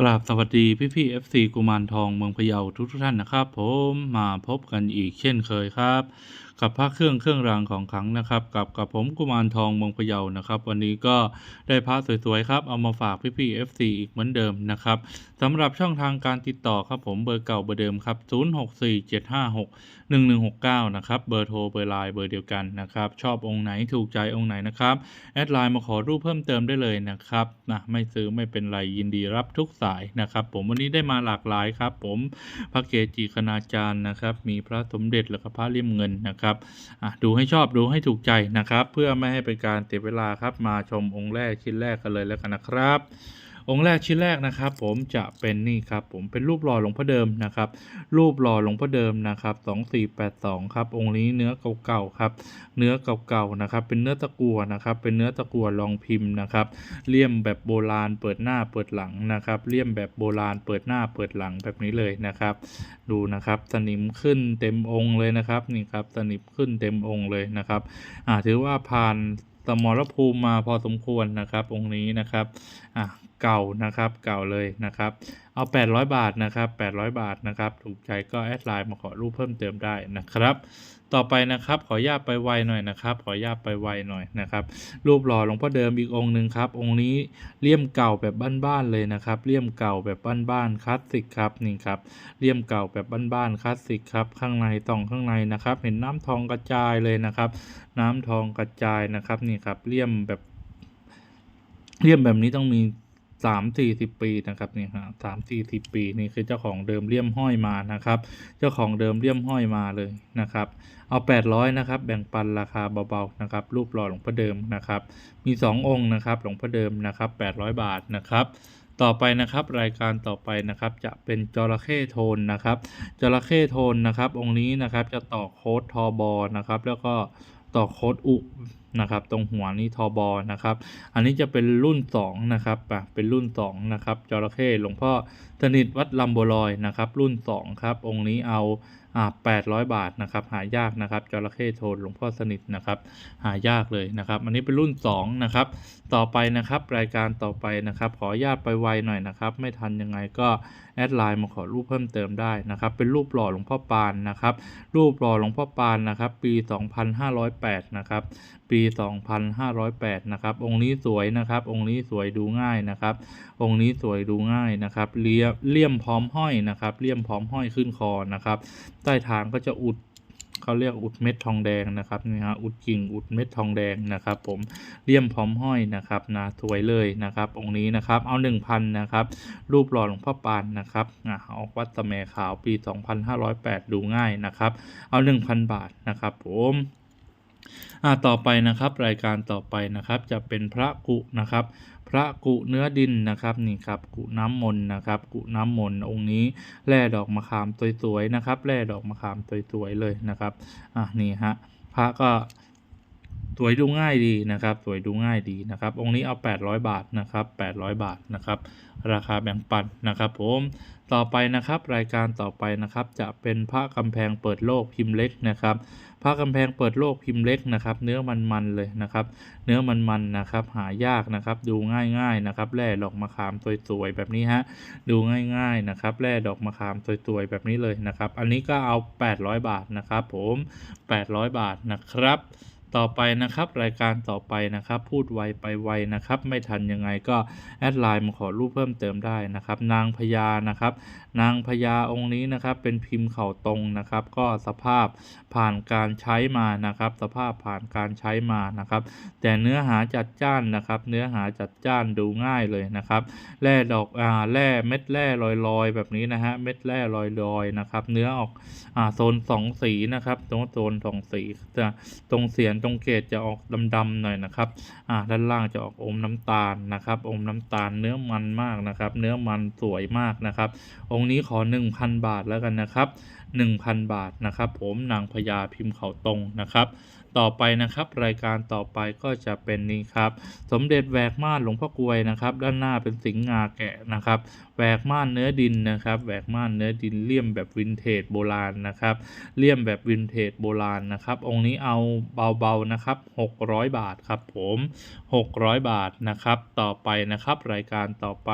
กราบสวัสดีพี่พี่ FC กุมารทองเมืองพะเยาทุกทุกท่านนะครับ ผมมาพบกันอีกเช่นเคยครับกับพระเครื่องเครื่องรางของขลังนะครับ กับกับผมกุมารทองมงพะเยานะครับ วันนี้ก็ได้พระสวยๆครับ เอามาฝากพี่พี่ FC อีกเหมือนเดิมนะครับสำหรับช่องทางการติดต่อครับผมเบอร์เก่าเบอร์เดิมครับ 064756 1169 นะครับ เบอร์โทรเบอร์ไลน์เบอร์เดียวกันนะครับ ชอบองค์ไหนถูกใจองค์ไหนนะครับ แอดไลน์มาขอรูปเพิ่มเติมได้เลยนะครับนะไม่ซื้อไม่เป็นไรยินดีรับทุกสายนะครับผมวันนี้ได้มาหลากหลายครับ ผมพระเกจิคณาจารย์นะครับ มีพระสมเด็จแล้วก็พระเลี่ยมเงินนะครับครับดูให้ชอบดูให้ถูกใจนะครับ เพื่อไม่ให้เป็นการเสียเวลาครับมาชมองค์แรกชิ้นแรกกันเลยแล้วกันนะครับ องค์แรกชิ้นแรกนะครับ ผมจะเป็นนี่ครับ ผมเป็นรูปหล่อหลวงพ่อเดิมนะครับ รูปหล่อหลวงพ่อเดิมนะครับ2482ครับองค์นี้เนื้อเก่าๆครับ เนื้อเก่าๆนะครับ เป็นเนื้อตะกั่วนะครับ เป็นเนื้อตะกั่วรองพิมพ์นะครับเลี่ยมแบบโบราณเปิดหน้าเปิดหลังนะครับ เลี่ยมแบบโบราณเปิดหน้าเปิดหลังแบบนี้เลยนะครับ ดูนะครับสนิมขึ้นเต็มองค์เลยนะครับนี่ครับสนิมขึ้นเต็มองค์เลยนะครับอ่าถือว่าผ่าน สมรภูมิมาพอสมควรนะครับองค์นี้นะครับอะเก่านะครับเก่าเลยนะครับ เอา 800 บาทนะครับ800 บาทนะครับ ถูกใจก็แอดไลน์มาขอรูปเพิ่มเติมได้นะครับ ต่อไปนะครับ ขอญาตไปไวหน่อยนะครับ ขอญาตไปไวหน่อยนะครับ รูปหล่อหลวงพ่อเดิมอีกองค์หนึ่งครับ องค์นี้เลี่ยมเก่าแบบบ้านๆเลยนะครับ เลี่ยมเก่าแบบบ้านๆคลาสสิกครับนี่ครับ เลี่ยมเก่าแบบบ้านๆคลาสสิกครับข้างในต่องข้างในนะครับ เห็นน้ำทองกระจายเลยนะครับ น้ำทองกระจายนะครับนี่ครับเลี่ยมแบบเลี่ยมแบบนี้ต้องมี สามสี่สิบปีนะครับนี่ฮะสามสี่สิบปีนี่คือเจ้าของเดิมเลี่ยมห้อยมานะครับ เจ้าของเดิมเลี่ยมห้อยมาเลยนะครับ เอาแปดร้อยนะครับ แบ่งปันราคาเบาๆนะครับ รูปหล่อหลวงพ่อเดิมนะครับ มีสององค์นะครับ หลวงพ่อเดิมนะครับแปดร้อยบาทนะครับต่อไปนะครับรายการต่อไปนะครับจะเป็นจระเข้โทนนะครับจระเข้โทนนะครับ องค์นี้นะครับจะต่อโค้ดทอบอนะครับ แล้วก็ต่อโค้ดอุ นะครับตรงหัวนี้ทอบอนะครับอันนี้จะเป็นรุ่น2นะครับอะเป็นรุ่น2นะครับจระเข้หลวงพ่อสนิทวัดลำบัวลอยนะครับรุ่น2ครับองค์นี้เอาอ่า800 บาทนะครับหายากนะครับจระเข้โทนหลวงพ่อสนิทนะครับหายากเลยนะครับ อันนี้เป็นรุ่น2นะครับต่อไปนะครับรายการต่อไปนะครับ ขอญาตไปไวหน่อยนะครับ ไม่ทันยังไงก็แอดไลน์มาขอรูปเพิ่มเติมได้นะครับ เป็นรูปหล่อหลวงพ่อปานนะครับ รูปหล่อหลวงพ่อปานนะครับ ปี 2508 นะครับ ปี2508 นะครับ องค์นี้สวยนะครับ องค์นี้สวยดูง่ายนะครับ องค์นี้สวยดูง่ายนะครับ เลี่ยมเลี่ยมพร้อมห้อยนะครับ เลี่ยมพร้อมห้อยขึ้นคอนะครับ ใต้ฐานก็จะอุดเขาเรียกอุดเม็ดทองแดงนะครับนี่ฮะอุดกิ่งอุดเม็ดทองแดงนะครับ ผมเลี่ยมพร้อมห้อยนะครับนะสวยเลยนะครับ องค์นี้นะครับเอา 1,000นะครับรูปหล่อหลวงพ่อปานนะครับอะออกวัดตะแมขาวปี 2508 ดูง่ายนะครับ เอา 1,000 บาทนะครับ ผม อ่าต่อไปนะครับรายการต่อไปนะครับจะเป็นพระกุนะครับ พระกุเนื้อดินนะครับนี่ครับกุน้ำมนต์นะครับ กุน้ำมนต์องค์นี้แร่ดอกมะขามสวยๆนะครับแร่ดอกมะขามสวยๆเลยนะครับอะนี่ฮะพระก็สวยดูง่ายดีนะครับสวยดูง่ายดีนะครับ องค์นี้เอา 800 บาทนะครับ800 บาทนะครับ ราคาแบ่งปันนะครับผมต่อไปนะครับ รายการต่อไปนะครับ จะเป็นพระกำแพงเปิดโลกพิมพ์เล็กนะครับ พระกำแพงเปิดโลกพิมพ์เล็กนะครับ เนื้อมันๆเลยนะครับ เนื้อมันๆนะครับ หายากนะครับ ดูง่ายๆนะครับแร่ดอกมะขามสวยๆแบบนี้ฮะ ดูง่ายๆนะครับแร่ดอกมะขามสวยๆแบบนี้เลยนะครับ อันนี้ก็เอา 800 บาทนะครับ ผม 800 บาทนะครับต่อไปนะครับรายการต่อไปนะครับ พูดไวไปไวนะครับ ไม่ทันยังไงก็แอดไลน์มาขอรูปเพิ่มเติมได้นะครับ นางพญานะครับ นางพญาองค์นี้นะครับ เป็นพิมพ์เข่าตรงนะครับ ก็สภาพผ่านการใช้มานะครับ สภาพผ่านการใช้มานะครับ แต่เนื้อหาจัดจ้านนะครับ เนื้อหาจัดจ้านดูง่ายเลยนะครับแร่ดอกอ่าแร่เม็ดแร่ลอยๆ แบบนี้นะฮะเม็ดแร่ลอยๆนะครับ เนื้อออกอ่าโซนสองสีนะครับ ตรงโซนสองสีจะตรงเสียนตรงเกตจะออกดำๆหน่อยนะครับอ่าด้านล่างจะออกอมน้ำตาลนะครับ อมน้ำตาลเนื้อมันมากนะครับ เนื้อมันสวยมากนะครับองค์นี้ขอ 1,000 บาทแล้วกันนะครับ 1,000 บาทนะครับ ผมนางพญาพิมพ์เขาตรงนะครับ ต่อไปนะครับ รายการต่อไปก็จะเป็นนี้ครับ สมเด็จแหวกม่านหลวงพ่อกวยนะครับ ด้านหน้าเป็นสิงห์งาแกะนะครับแหวกม่านเนื้อดินนะครับแหวกม่านเนื้อดินเลี่ยมแบบวินเทจโบราณนะครับเลี่ยมแบบวินเทจโบราณนะครับ องค์นี้เอาเบาๆนะครับ 600 บาทครับผม 600 บาทนะครับ ต่อไปนะครับ รายการต่อไป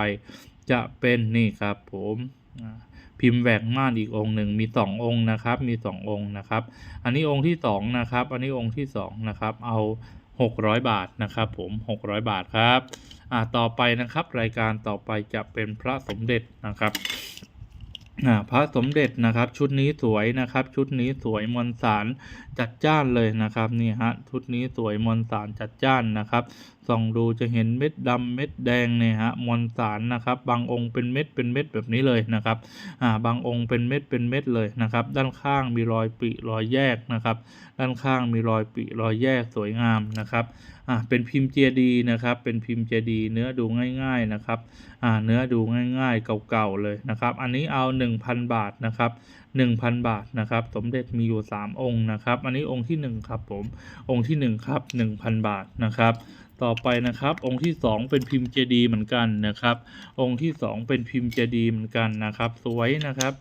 จะเป็นนี่ครับผม พิมพ์แหวกม่านอีกองค์หนึ่งมีสององค์นะครับ มีสององค์นะครับ อันนี้องค์ที่สองนะครับ อันนี้องค์ที่สองนะครับ เอาหกร้อยบาทนะครับ ผมหกร้อยบาทครับ อ่าต่อไปนะครับ รายการต่อไปจะเป็นพระสมเด็จนะครับ พระสมเด็จนะครับ ชุดนี้สวยนะครับ ชุดนี้สวยมวลสารจัดจ้านเลยนะครับนี่ฮะชุดนี้สวยมวลสารจัดจ้านนะครับส่องดูจะเห็นเม็ดดำเม็ดแดงเนี่ยฮะมวลสารนะครับ บางองค์เป็นเม็ดเป็นเม็ดแบบนี้เลยนะครับอ่าบางองค์เป็นเม็ดเป็นเม็ดเลยนะครับ ด้านข้างมีรอยปิรอยแยกนะครับ ด้านข้างมีรอยปิรอยแยกสวยงามนะครับ อ่าเป็นพิมพ์เจดีนะครับ เป็นพิมพ์เจดีเนื้อดูง่ายๆนะครับอ่าเนื้อดูง่ายๆเก่าๆเลยนะครับ อันนี้เอา 1,000 บาทนะครับ1,000 บาทนะครับ สมเด็จมีอยู่ 3 องค์นะครับ อันนี้องค์ที่ 1 ครับผม องค์ที่ 1 ครับ 1,000 บาทนะครับ ต่อไปนะครับ องค์ที่ 2 เป็นพิมพ์เจดีเหมือนกันนะครับ องค์ที่ 2 เป็นพิมพ์เจดีเหมือนกันนะครับ สวยนะครับ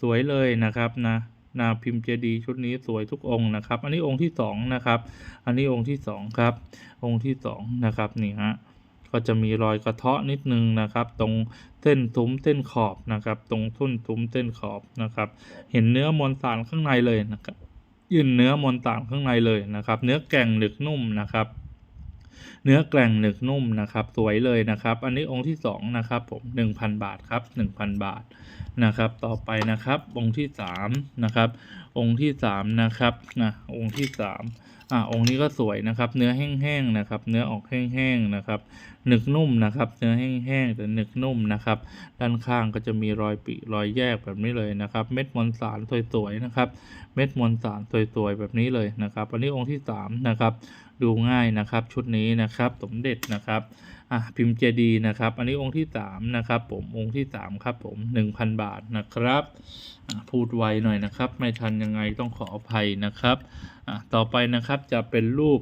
สวยเลยนะครับนะ นาพิมพ์เจดีชุดนี้สวยทุกองค์นะครับ อันนี้องค์ที่สองนะครับ อันนี้องค์ที่สองครับ องค์ที่สองนะครับนี่ฮะก็จะมีรอยกระเทาะนิดนึงนะครับ ตรงเส้นทุ้มเส้นขอบนะครับ ตรงทุ่นทุ้มเส้นขอบนะครับ เห็นเนื้อมวลสารข้างในเลยนะครับยื่นเนื้อมวลสารข้างในเลยนะครับ เนื้อแกร่งหนึกนุ่มนะครับ เนื้อแกร่งหนึกนุ่มนะครับ สวยเลยนะครับ อันนี้องค์ที่สองนะครับผมหนึ่งพันบาทครับหนึ่งพันบาท นะครับต่อไปนะครับองค์ที่สามนะครับองค์ที่สามนะครับนะองค์ที่สามอ่าองค์นี้ก็สวยนะครับ เนื้อแห้งๆนะครับ เนื้อออกแห้งๆนะครับ หนึกนุ่มนะครับเนื้อแห้งๆแต่หนึกนุ่มนะครับ ด้านข้างก็จะมีรอยปิรอยแยกแบบนี้เลยนะครับ เม็ดมวลสารสวยๆนะครับ เม็ดมวลสารสวยๆแบบนี้เลยนะครับ อันนี้องค์ที่สามนะครับดูง่ายนะครับชุดนี้นะครับสมเด็จนะครับอะพิมพ์เจดีนะครับ อันนี้องค์ที่สามนะครับผมองค์ที่สามครับผมหนึ่งพันบาทนะครับพูดไวหน่อยนะครับ ไม่ทันยังไงต้องขออภัยนะครับต่อไปนะครับจะเป็นรูป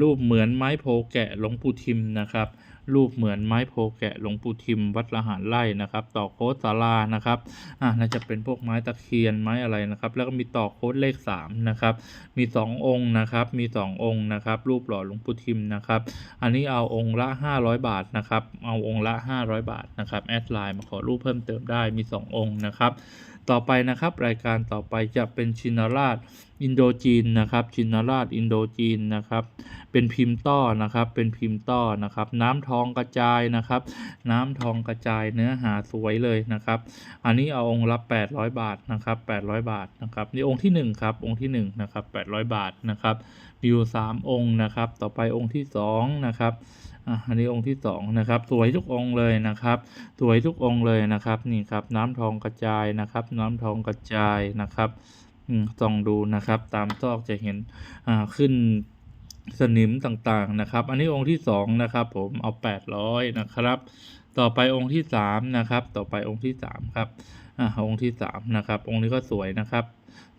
รูปเหมือนไม้โพแกะหลวงปู่ทิมนะครับ รูปเหมือนไม้โพแกะหลวงปู่ทิมวัดละหารไร่นะครับ ต่อโค้ดศาลานะครับอ่าน่าจะเป็นพวกไม้ตะเคียนไม้อะไรนะครับ แล้วก็มีต่อโค้ดเลขสามนะครับมีสององค์นะครับ มีสององค์นะครับ รูปหล่อหลวงปู่ทิมนะครับ อันนี้เอาองค์ละ 500 บาทนะครับ เอาองค์ละ 500 บาทนะครับแอดไลน์มาขอรูปเพิ่มเติมได้มี 2 องค์นะครับ ต่อไปนะครับ รายการต่อไปจะเป็นชินราชอินโดจีนนะครับ ชินราชอินโดจีนนะครับ เป็นพิมพ์ต้อนะครับ เป็นพิมพ์ต้อนะครับ น้ำทองกระจายนะครับ น้ำทองกระจายเนื้อหาสวยเลยนะครับ อันนี้เอาองค์ละ800 บาทนะครับ800 บาทนะครับนี่องค์ที่หนึ่งครับองค์ที่หนึ่งนะครับ800 บาทนะครับมีอยู่สามองค์นะครับ ต่อไปองค์ที่สองนะครับ อันนี้องค์ที่สองนะครับสวยทุกองค์เลยนะครับ สวยทุกองค์เลยนะครับนี่ครับน้ำทองกระจายนะครับ น้ำทองกระจายนะครับอืมส่องดูนะครับ ตามซอกจะเห็นขึ้นสนิมต่างๆนะครับ อันนี้องค์ที่สองนะครับ ผมเอาแปดร้อยนะครับ ต่อไปองค์ที่สามนะครับ ต่อไปองค์ที่สามครับ อ่าองค์ที่สามนะครับองค์นี้ก็สวยนะครับ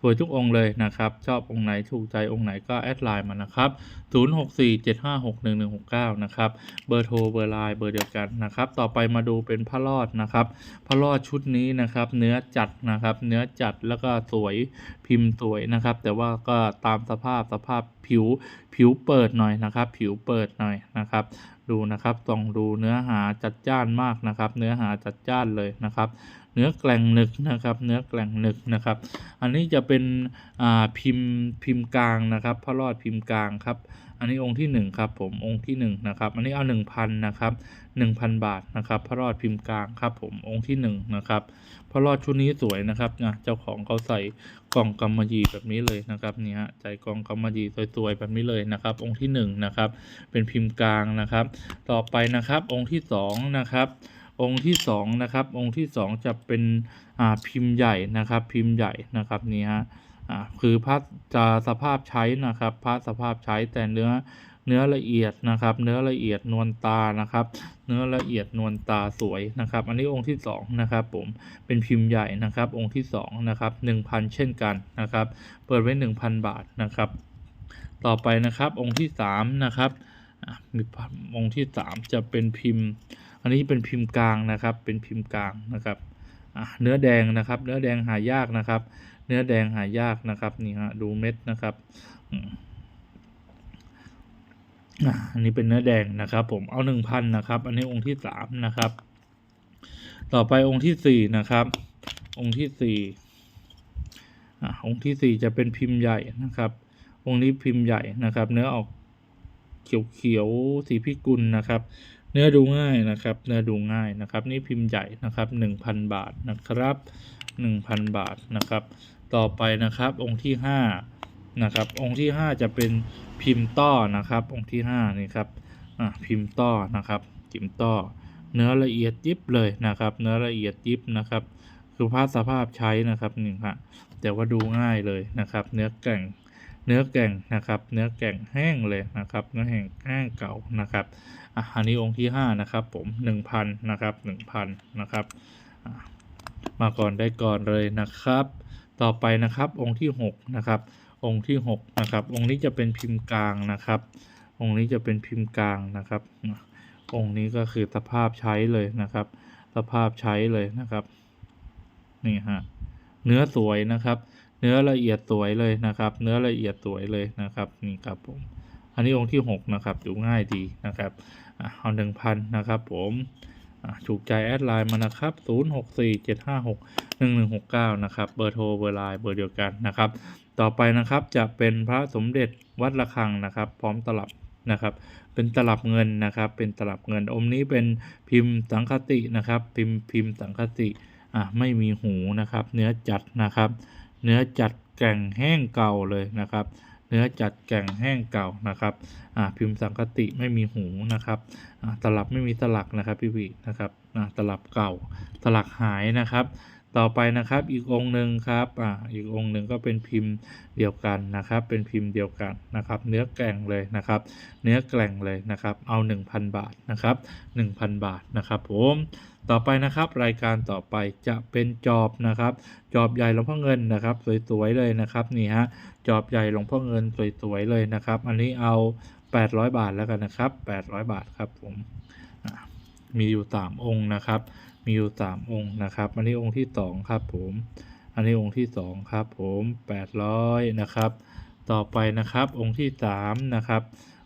สวยทุกองค์เลยนะครับ ชอบองค์ไหนถูกใจองค์ไหนก็แอดไลน์มานะครับ0647561169นะครับเบอร์โทรเบอร์ไลน์เบอร์เดียวกันนะครับ ต่อไปมาดูเป็นพระรอดนะครับพระรอดชุดนี้นะครับ เนื้อจัดนะครับ เนื้อจัดแล้วก็สวยพิมพ์สวยนะครับ แต่ว่าก็ตามสภาพสภาพผิวผิวเปิดหน่อยนะครับ ผิวเปิดหน่อยนะครับ ดูนะครับต้องดูเนื้อหาจัดจ้านมากนะครับ เนื้อหาจัดจ้านเลยนะครับ เนื้อแกล่งหนึกนะครับ เนื้อแกล่งหนึกนะครับ อันนี้จะเป็นพิมพ์พิมพ์กลางนะครับพระรอดพิมพ์กลางครับ อันนี้องค์ที่หนึ่งครับผมองค์ที่หนึ่งนะครับอันนี้เอาหนึ่งพันนะครับหนึ่งพันบาทนะครับพระรอดพิมพ์กลางครับผมองค์ที่หนึ่งนะครับพระรอดชุดนี้สวยนะครับนะเจ้าของเขาใส่กล่องกำมะหยี่แบบนี้เลยนะครับนี่ฮะใจกล่องกำมะหยี่สวยๆแบบนี้เลยนะครับ องค์ที่หนึ่งนะครับเป็นพิมพ์กลางนะครับ ต่อไปนะครับองค์ที่สองนะครับ องค์ที่สองนะครับองค์ที่สองจะเป็นอ่าพิมพ์ใหญ่นะครับพิมพ์ใหญ่นะครับนี่ฮะอ่าคือพระจะสภาพใช้นะครับพระสภาพใช้แต่เนื้อเนื้อละเอียดนะครับ เนื้อละเอียดนวลตานะครับ เนื้อละเอียดนวลตาสวยนะครับ อันนี้องค์ที่สองนะครับผมเป็นพิมพ์ใหญ่นะครับ องค์ที่สองนะครับหนึ่งพันเช่นกันนะครับ เปิดไว้หนึ่งพันบาทนะครับ ต่อไปนะครับองค์ที่สามนะครับอะมีองค์ที่สามจะเป็นพิมพ์ อันนี้เป็นพิมพ์กลางนะครับ เป็นพิมพ์กลางนะครับเนื้อแดงนะครับ เนื้อแดงหายากนะครับ เนื้อแดงหายากนะครับนี่ฮะดูเม็ดนะครับอันนี้เป็นเนื้อแดงนะครับ ผมเอาหนึ่งพันนะครับ อันนี้องค์ที่สามนะครับ ต่อไปองค์ที่สี่นะครับ องค์ที่สี่อะองค์ที่สี่จะเป็นพิมพ์ใหญ่นะครับ องค์นี้พิมพ์ใหญ่นะครับ เนื้อออกเขียวเขียวๆสีพิกุลนะครับ เนื้อดูง่ายนะครับ เนื้อดูง่ายนะครับ นี่พิมพ์ใหญ่นะครับหนึ่งพันบาทนะครับหนึ่งพันบาทนะครับ ต่อไปนะครับ องค์ที่ห้านะครับ องค์ที่ห้าจะเป็นพิมพ์ต้อนะครับ องค์ที่ห้านี่ครับอะพิมพ์ต้อนะครับพิมพ์ต้อ เนื้อละเอียดยิบเลยนะครับ เนื้อละเอียดยิบนะครับคือภาพสภาพใช้นะครับหนึ่งฮะแต่ว่าดูง่ายเลยนะครับ เนื้อแก่ง เนื้อแก่งนะครับ เนื้อแก่งแห้งเลยนะครับ เนื้อแห้งแห้งเก่านะครับอะอันนี้องค์ที่ห้านะครับ ผมหนึ่งพันนะครับหนึ่งพันนะครับ มาก่อนได้ก่อนเลยนะครับ ต่อไปนะครับองค์ที่หกนะครับ องค์ที่หกนะครับ องค์นี้จะเป็นพิมพ์กลางนะครับ องค์นี้จะเป็นพิมพ์กลางนะครับ องค์นี้ก็คือสภาพใช้เลยนะครับ สภาพใช้เลยนะครับ นี่ฮะ เนื้อสวยนะครับ เนื้อละเอียดสวยเลยนะครับ เนื้อละเอียดสวยเลยนะครับนี่ครับผม อันนี้องค์ที่หกนะครับดูง่ายดีนะครับเอาหนึ่งพันนะครับผมถูกใจแอดไลน์มานะครับศูนย์หกสี่เจ็ดห้าหกหนึ่งหนึ่งหกเก้านะครับ เบอร์โทร เบอร์ไลน์ เบอร์เดียวกันนะครับ ต่อไปนะครับจะเป็นพระสมเด็จวัดระฆังนะครับ พร้อมตลับนะครับ เป็นตลับเงินนะครับ เป็นตลับเงินองค์นี้เป็นพิมพ์สังคตินะครับ พิมพ์พิมพ์สังคติ อะ ไม่มีหูนะครับ เนื้อจัดนะครับ เนื้อจัดแก่งแห้งเก่าเลยนะครับ เนื้อจัดแก่งแห้งเก่านะครับอ่าพิมพ์สังคติไม่มีหูนะครับอ่าตลับไม่มีตลักนะครับพี่วีนะครับอ่าตลับเก่าตลักหายนะครับ ต่อไปนะครับอีกองหนึ่งครับอ่าอีกองหนึ่งก็เป็นพิมพ์เดียวกันนะครับ เป็นพิมพ์เดียวกันนะครับ เนื้อแก่งเลยนะครับ เนื้อแกล่งเลยนะครับ เอา 1,000 บาทนะครับ 1,000 บาทนะครับผม ต่อไปนะครับ รายการต่อไปจะเป็นจอบนะครับ จอบใหญ่หลวงพ่อเงินนะครับ สวยๆเลยนะครับนี่ฮะจอบใหญ่หลวงพ่อเงินสวยๆเลยนะครับ อันนี้เอา 800 บาทแล้วกันนะครับ 800 บาทครับผมมีอยู่ 3 องค์นะครับ มีอยู่ 3 องค์นะครับ อันนี้องค์ที่ 2 ครับผม อันนี้องค์ที่ 2 ครับผม 800 นะครับ ต่อไปนะครับองค์ที่ 3 นะครับ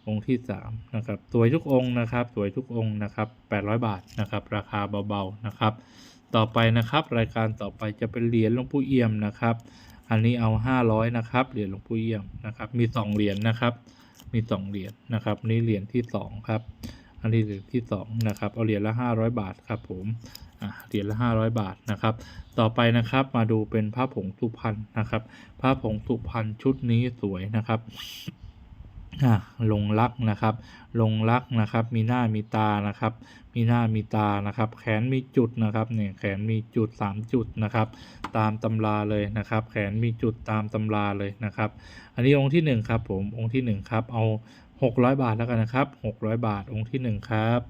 องค์ที่3นะครับสวยทุกองค์นะครับสวยทุกองค์นะครับ800 บาทนะครับ ราคาเบาๆนะครับ ต่อไปนะครับ รายการต่อไปจะเป็นเหรียญหลวงปู่เอี่ยมนะครับ อันนี้เอา 500นะครับเหรียญหลวงปู่เอี่ยมนะครับ มี 2 เหรียญนะครับ มี 2 เหรียญนะครับนี่เหรียญที่ 2 ครับ อันนี้เหรียญที่2นะครับเอาเหรียญละ 500 บาทครับผมเหรียญละ500 บาทนะครับ ต่อไปนะครับมาดูเป็นผ้าผงสุพรรณนะครับผ้าผงสุพรรณชุดนี้สวยนะครับ ลงลักนะครับ ลงลักนะครับ มีหน้ามีตานะครับ มีหน้ามีตานะครับ แขนมีจุดนะครับเนี่ยแขนมีจุด 3 จุดนะครับ ตามตำราเลยนะครับ แขนมีจุดตามตำราเลยนะครับ อันนี้องค์ที่หนึ่งครับผมองค์ที่หนึ่งครับเอา600 บาทแล้วกันนะครับ 600 บาทองค์ที่หนึ่งครับ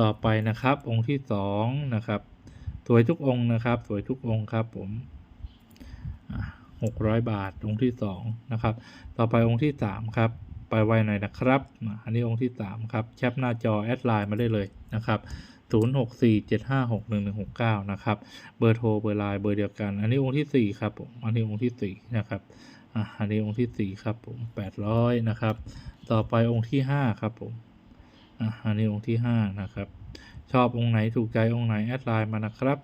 ต่อไปนะครับ องค์ที่สองนะครับ สวยทุกองค์นะครับ สวยทุกองค์ครับผมหกร้อยบาทองค์ที่สองนะครับ ต่อไปองค์ที่สามครับ ไปไวหน่อยนะครับ อันนี้องค์ที่สามครับ แคปหน้าจอแอดไลน์มาได้เลยนะครับ0647561169 นะครับ เบอร์โทร เบอร์ไลน์ เบอร์เดียวกัน อันนี้องค์ที่สี่ครับผม อันนี้องค์ที่สี่นะครับ อะอันนี้องค์ที่สี่ครับผม 800 นะครับ ต่อไปองค์ที่ห้าครับผม อะอันนี้องค์ที่ห้านะครับ ชอบองค์ไหนถูกใจองค์ไหนแอดไลน์มานะครับ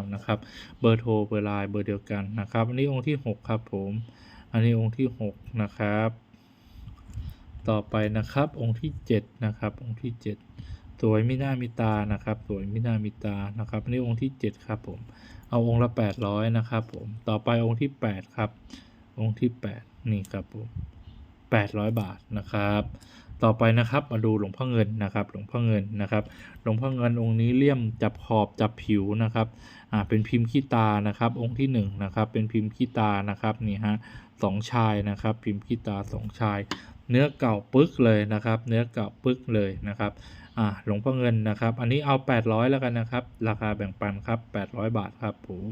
0647561169 นะครับ เบอร์โทร เบอร์ไลน์ เบอร์เดียวกันนะครับ อันนี้องค์ที่หกครับผม อันนี้องค์ที่หกนะครับ ต่อไปนะครับองค์ที่เจ็ดนะครับ องค์ที่เจ็ดสวยไม่น่ามีตานะครับ สวยไม่น่ามีตานะครับอันนี้องค์ที่เจ็ดครับผม เอาองค์ละแปดร้อยนะครับผม ต่อไปองค์ที่แปดครับ องค์ที่แปดนี่ครับผมแปดร้อยบาทนะครับ ต่อไปนะครับมาดูหลวงพ่อเงินนะครับ หลวงพ่อเงินนะครับ หลวงพ่อเงินองค์นี้เลี่ยมจับขอบจับผิวนะครับอ่าเป็นพิมพ์ขี้ตานะครับ องค์ที่หนึ่งนะครับเป็นพิมพ์ขี้ตานะครับนี่ฮะสองชายนะครับ พิมพ์ขี้ตาสองชาย เนื้อเก่าปึ๊กเลยนะครับ เนื้อเก่าปึ๊กเลยนะครับอ่าหลวงพ่อเงินนะครับ อันนี้เอา 800 แล้วกันนะครับ ราคาแบ่งปันครับ800 บาทครับผม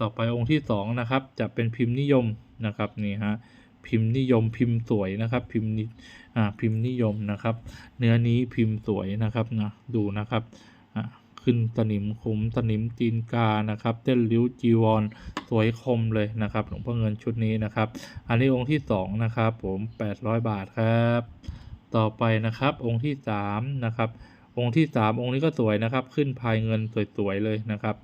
ต่อไปองค์ที่สองนะครับจะเป็นพิมพ์นิยมนะครับนี่ฮะ พิมพ์นิยมพิมพ์สวยนะครับ พิมพ์นิอ่าพิมพ์นิยมนะครับ เนื้อนี้พิมพ์สวยนะครับนะดูนะครับอ่าขึ้นสนิมคมสนิมตีนกานะครับเต้นริ้วจีวรสวยคมเลยนะครับหลวงพ่อเงินชุดนี้นะครับ อันนี้องค์ที่สองนะครับผม800 บาทครับ ต่อไปนะครับองค์ที่สามนะครับองค์ที่สามองค์นี้ก็สวยนะครับ ขึ้นพายเงินสวยๆเลยนะครับ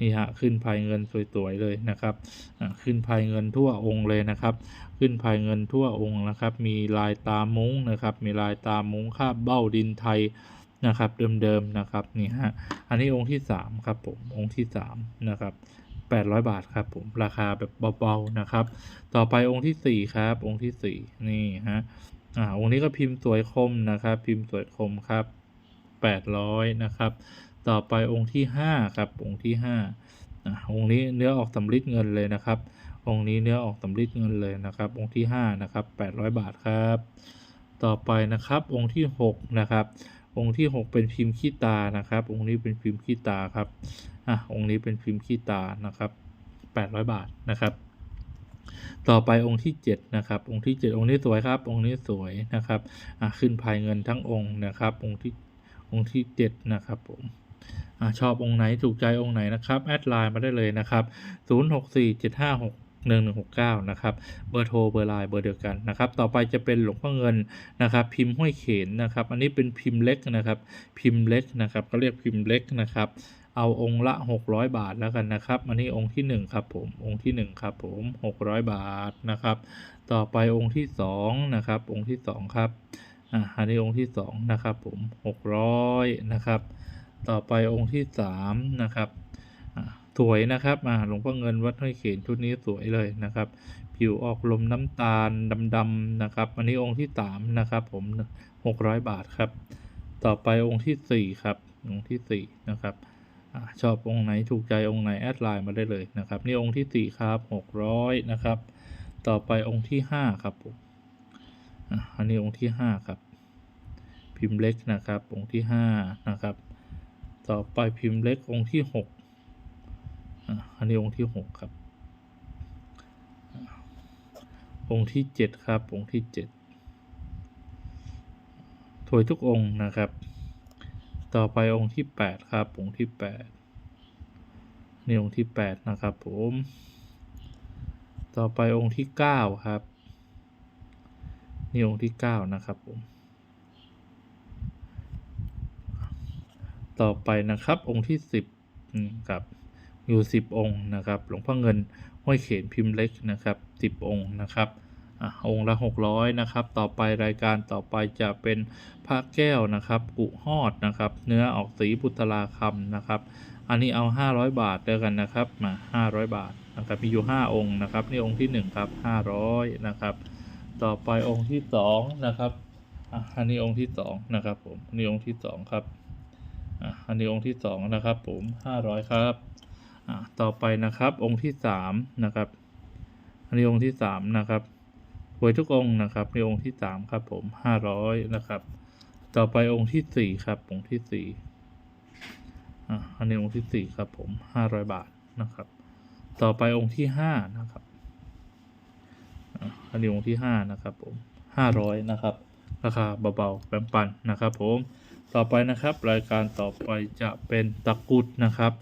นี่ฮะขึ้นพายเงินสวยๆเลยนะครับอ่าขึ้นพายเงินทั่วองค์เลยนะครับ ขึ้นพายเงินทั่วองค์นะครับ มีลายตามุ้งนะครับ มีลายตามุ้งคาบเบ้าดินไทยนะครับเดิมๆนะครับนี่ฮะอันนี้องค์ที่สามครับผมองค์ที่สามนะครับแปดร้อยบาทครับผมราคาแบบเบาๆนะครับ ต่อไปองค์ที่สี่ครับองค์ที่สี่นี่ฮะอ่าองค์นี้ก็พิมพ์สวยคมนะครับ พิมพ์สวยคมครับแปดร้อยนะครับ ต่อไปองค์ที่ห้าครับ องค์ที่ห้าองค์นี้เนื้อออกสำริดเงินเลยนะครับ องค์นี้เนื้อออกสำริดเงินเลยนะครับ องค์ที่ห้านะครับแปดร้อยบาทครับ ต่อไปนะครับองค์ที่หกนะครับองค์ที่หกเป็นพิมพ์ขี้ตานะครับ องค์นี้เป็นพิมพ์ขี้ตาครับอะองค์นี้เป็นพิมพ์ขี้ตานะครับแปดร้อยบาทนะครับ ต่อไปองค์ที่เจ็ดนะครับ องค์ที่เจ็ดองค์นี้สวยครับ องค์นี้สวยนะครับอะขึ้นภายเงินทั้งองค์นะครับ องค์ที่องค์ที่เจ็ดนะครับผม อชอบองค์ไหนถูกใจองค์ไหนนะครับแอดไลน์มาได้เลยนะครับ 0 6 4 7 5 6 1 1 6 9 นะครับ เบอร์โทร เบอร์ไลน์ เบอร์เดียวกันนะครับ ต่อไปจะเป็นหลวงพ่อเงินนะครับ พิมพ์ห้วยเขนนะครับ อันนี้เป็นพิมพ์เล็กนะครับ พิมพ์เล็กนะครับ ก็เรียกพิมพ์เล็กนะครับ เอาองค์ละ 600 บาทแล้วกันนะครับ อันนี้องค์ที่ 1 ครับผม องค์ที่ 1 ครับผม 600 บาทนะครับ ต่อไปองค์ที่2นะครับ องค์ที่ 2 ครับ อ่า อันนี้องค์ที่2นะครับผม 600นะครับ ต่อไปองค์ที่3นะครับสวยนะครับหลวงพ่อเงินวัดห้วยเขนชุดนี้สวยเลยนะครับ ผิวออกลมน้ำตาลดำๆนะครับ อันนี้องค์ที่3นะครับผม600บาทครับ ต่อไปองค์ที่4ครับองค์ที่4นะครับอชอบองค์ไหนถูกใจองค์ไหนแอดไลน์มาได้เลยนะครับ นี่องค์ที่สี่ครับหกร้อยนะครับ ต่อไปองค์ที่ห้าครับผมอันนี้องค์ที่ห้าครับ พิมพ์เล็กนะครับ องค์ที่ห้านะครับ ต่อไปพิมพ์เล็กองค์ที่หกอันนี้องค์ที่หกครับอะองค์ที่เจ็ดครับ องค์ที่เจ็ดถวยทุกองค์นะครับ ต่อไปองค์ที่แปดครับ องค์ที่แปดนี่องค์ที่แปดนะครับผม ต่อไปองค์ที่เก้าครับนี่องค์ที่เก้านะครับผม ต่อไปนะครับ องค์ที่สิบครับอยู่สิบองค์นะครับ หลวงพ่อเงินห้วยเขนพิมพ์เล็กนะครับสิบองค์นะครับอองค์ละหกร้อยนะครับ ต่อไปรายการต่อไปจะเป็นพระแก้วนะครับกุฮอดนะครับ เนื้อออกสีบุตราคำนะครับ อันนี้เอาห้าร้อยบาทเดียวกันนะครับ มาห้าร้อยบาทนะครับ มีอยู่ห้าองค์นะครับ นี่องค์ที่หนึ่งครับห้าร้อยนะครับ ต่อไปองค์ที่สองนะครับ อันนี้องค์ที่สองนะครับผม นี่องค์ที่สองครับ อันนี้องค์ที่สองนะครับผมห้าร้อยครับต่อไปนะครับองค์ที่สามนะครับ อันนี้องค์ที่สามนะครับหวยทุกองค์นะครับในองค์ที่สามครับผมห้าร้อยนะครับ ต่อไปองค์ที่สี่ครับองค์ที่สี่อันนี้องค์ที่สี่ครับผมห้าร้อยบาทนะครับ ต่อไปองค์ที่ห้านะครับอันนี้องค์ที่ห้านะครับผมห้าร้อยนะครับ ราคาเบาๆแบ่งปันนะครับผม ต่อไปนะครับ รายการต่อไปจะเป็นตะกุดนะครับ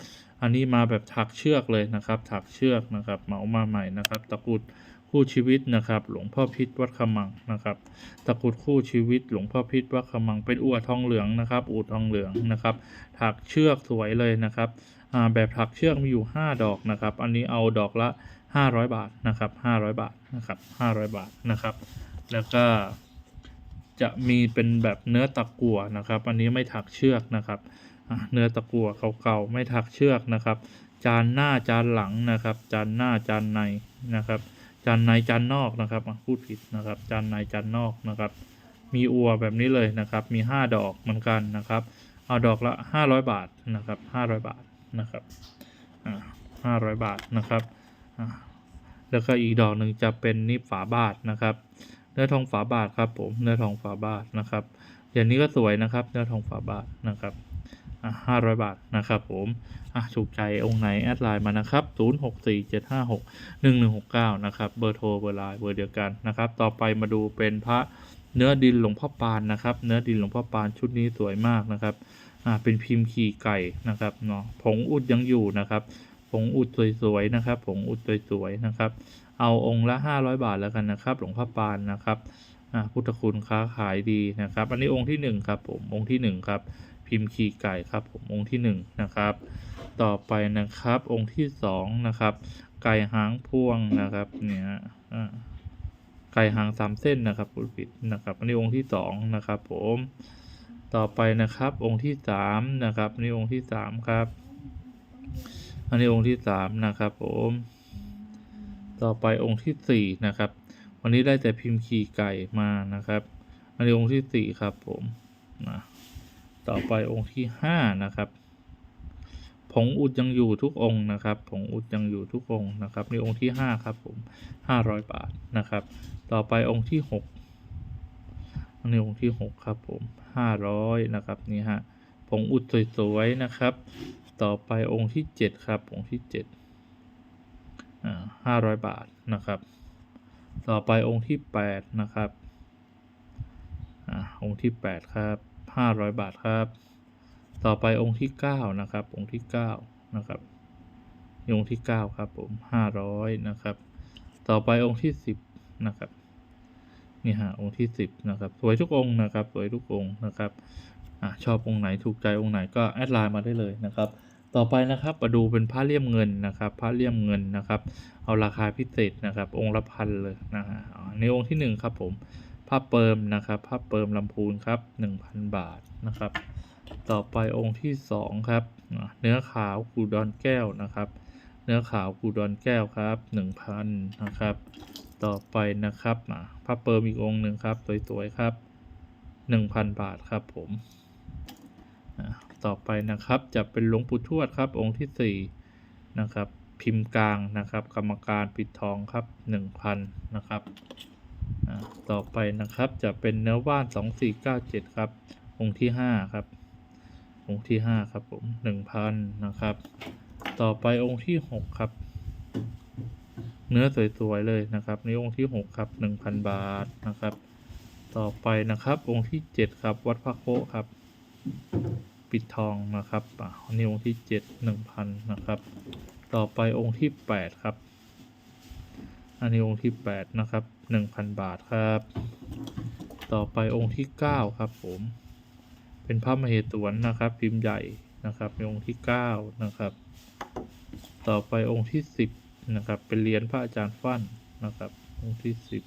อันนี้มาแบบถักเชือกเลยนะครับ ถักเชือกนะครับเหมามาใหม่นะครับ ตะกุดคู่ชีวิตนะครับ หลวงพ่อพิษวัดขมังนะครับ ตะกุดคู่ชีวิต หลวงพ่อพิษวัดขมังเป็นอัวทองเหลืองนะครับอูดทองเหลืองนะครับ ถักเชือกสวยเลยนะครับแบบถักเชือกมีอยู่ 5 ดอกนะครับ อันนี้เอาดอกละ 500 บาทนะครับ500 บาทนะครับ500 บาทนะครับ แล้วก็ จะมีเป็นแบบเนื้อตะกั่วนะครับ อันนี้ไม่ถักเชือกนะครับเนื้อตะกั่วเก่าๆไม่ถักเชือกนะครับ จานหน้าจานหลังนะครับ จานหน้าจานในนะครับ จานในจานนอกนะครับพูดผิดนะครับ จานในจานนอกนะครับ มีอัวแบบนี้เลยนะครับ มีห้าดอกเหมือนกันนะครับ เอาดอกละห้าร้อยบาทนะครับห้าร้อยบาทนะครับห้าร้อยบาทนะครับแล้วก็อีกดอกหนึ่งจะเป็นนิบฝาบาทนะครับ นื้อทองฝาบาทครับผมเนื้อทองฝาบาทนะครับอย่างนี้ก็สวยนะครับเนื้อทองฝาบาทนะครับอะห้าร้อยบาทนะครับผมอะถูกใจองค์ไหนแอดไลน์มานะครับศูนย์หกสี่เจ็ดห้าหกหนึ่งหนึ่งหกเก้านะครับเบอร์โทรเบอร์ไลน์เบอร์เดียวกันนะครับ ต่อไปมาดูเป็นพระเนื้อดินหลวงพ่อปานนะครับ เนื้อดินหลวงพ่อปานชุดนี้สวยมากนะครับอ่าเป็นพิมพ์ขี่ไก่นะครับเนาะผงอุดยังอยู่นะครับผงอุดสวยๆนะครับผงอุดสวยๆนะครับ เอาองค์ละ 500 บาทแล้วกันนะครับ หลวงพ่อปานนะครับอ่าพุทธคุณค้าขายดีนะครับ อันนี้องค์ที่ 1 ครับผมองค์ที่ 1 ครับ พิมพ์ขีไก่ครับผมองค์ที่หนึ่งนะครับ ต่อไปนะครับองค์ที่สองนะครับ ไก่หางพวงนะครับเนี่ยอ่าไก่หางสามเส้นนะครับพูดผิดนะครับอันนี้องค์ที่สองนะครับผมต่อไปนะครับองค์ที่สามนะครับอันนี่องค์ที่สามครับ อันนี้องค์ที่สามนะครับผม ต่อไปองค์ที่สี่นะครับ วันนี้ได้แต่พิมพ์ขี่ไก่มานะครับ อันนี้องค์ที่สี่ครับผมนะต่อไปองค์ที่ห้านะครับผงอุดยังอยู่ทุกองค์นะครับผงอุดยังอยู่ทุกองค์นะครับนี่องค์ที่ห้าครับผมห้าร้อยบาทนะครับ ต่อไปองค์ที่หกอันนี้องค์ที่หกครับผมห้าร้อยนะครับนี่ฮะผงอุดสวยๆนะครับ ต่อไปองค์ที่เจ็ดครับองค์ที่เจ็ด ห้าร้อยบาทนะครับ ต่อไปองค์ที่แปดนะครับอ่าองค์ที่แปดครับห้าร้อยบาทครับ ต่อไปองค์ที่เก้านะครับ องค์ที่เก้านะครับองค์ที่เก้าครับผมห้าร้อยนะครับ ต่อไปองค์ที่สิบนะครับนี่ฮะองค์ที่สิบนะครับ สวยทุกองค์นะครับ สวยทุกองค์นะครับอะชอบองค์ไหนถูกใจองค์ไหนก็แอดไลน์มาได้เลยนะครับ ต่อไปนะครับมาดูเป็นผ้าเลี่ยมเงินนะครับผ้าเลี่ยมเงินนะครับ เอาราคาพิเศษนะครับ องค์ละพันเลยนะฮะในองค์ที่หนึ่งครับผมผ้าเปิมนะครับผ้าเปิมลำพูนครับหนึ่งพันบาทนะครับ ต่อไปองค์ที่สองครับ เนื้อขาวกูดอนแก้วนะครับ เนื้อขาวกูดอนแก้วครับหนึ่งพันนะครับ ต่อไปนะครับอะผ้าเปิมอีกองค์หนึ่งครับสวยๆครับหนึ่งพันบาทครับผม ต่อไปนะครับ จะเป็นหลวงปู่ทวดครับ องค์ที่สี่นะครับ พิมพ์กลางนะครับ กรรมการปิดทองครับหนึ่งพันนะครับต่อไปนะครับจะเป็นเนื้อว่านสองสี่เก้าเจ็ดครับ องค์ที่ห้าครับ องค์ที่ห้าครับผมหนึ่งพันนะครับ ต่อไปองค์ที่หกครับ เนื้อสวยๆเลยนะครับในองค์ที่หกครับหนึ่งพันบาทนะครับ ต่อไปนะครับองค์ที่เจ็ดครับ วัดพระโคครับ ปิดทองนะครับอ่านี่องค์ที่เจ็ดหนึ่งพันนะครับ ต่อไปองค์ที่แปดครับ อันนี้องค์ที่แปดนะครับหนึ่งพันบาทครับ ต่อไปองค์ที่เก้าครับผม เป็นพระมเหสวนนะครับ พิมพ์ใหญ่นะครับองค์ที่เก้านะครับ ต่อไปองค์ที่สิบนะครับ เป็นเหรียญพระอาจารย์ฟั่นนะครับ องค์ที่สิบ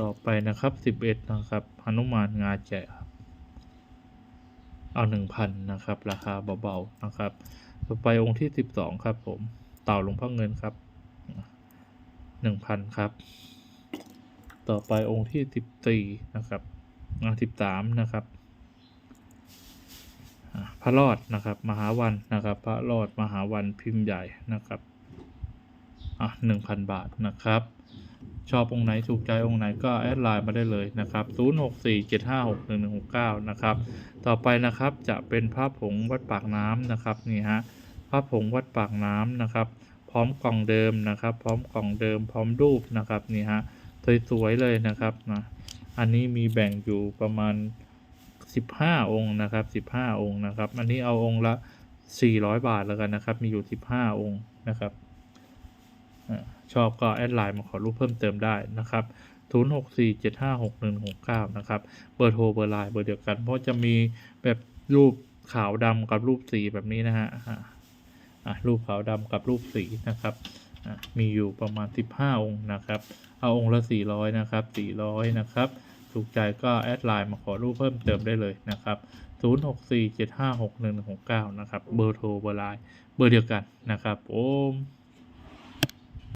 ต่อไปนะครับสิบเอ็ดนะครับหนุมานงาแจะ เอาหนึ่งพันนะครับ ราคาเบาๆนะครับ ต่อไปองค์ที่สิบสองครับผมเต่าหลวงพ่อเงินครับหนึ่งพันครับ ต่อไปองค์ที่สิบสี่นะครับสิบสามนะครับพระรอดนะครับ มหาวันนะครับ พระรอดมหาวันพิมพ์ใหญ่นะครับอะหนึ่งพันบาทนะครับ ชอบองค์ไหนถูกใจองค์ไหนก็แอดไลน์มาได้เลยนะครับ0 6 4 7 5 6 1 1 6 9นะครับ ต่อไปนะครับจะเป็นพระผงวัดปากน้ำนะครับนี่ฮะพระผงวัดปากน้ำนะครับ พร้อมกล่องเดิมนะครับ พร้อมกล่องเดิม พร้อมรูปนะครับนี่ฮะสวยๆเลยนะครับนะอันนี้มีแบ่งอยู่ประมาณ 15 องค์นะครับ 15 องค์นะครับ อันนี้เอาองค์ละ 400 บาทแล้วกันนะครับ มีอยู่ 15 องค์นะครับอ่า ชอบก็แอดไลน์มาขอรูปเพิ่มเติมได้นะครับ0647561169 นะครับ เบอร์โทรเบอร์ไลน์เบอร์เดียวกัน เพราะจะมีแบบรูปขาวดำกับรูปสีแบบนี้นะฮะอ่าอะรูปขาวดำกับรูปสีนะครับอะมีอยู่ประมาณ 15 องค์นะครับ เอาองค์ละ 400 นะครับ 400 นะครับ ถูกใจก็แอดไลน์มาขอรูปเพิ่มเติมได้เลยนะครับ 0647561169 นะครับ เบอร์โทรเบอร์ไลน์เบอร์เดียวกันนะครับผม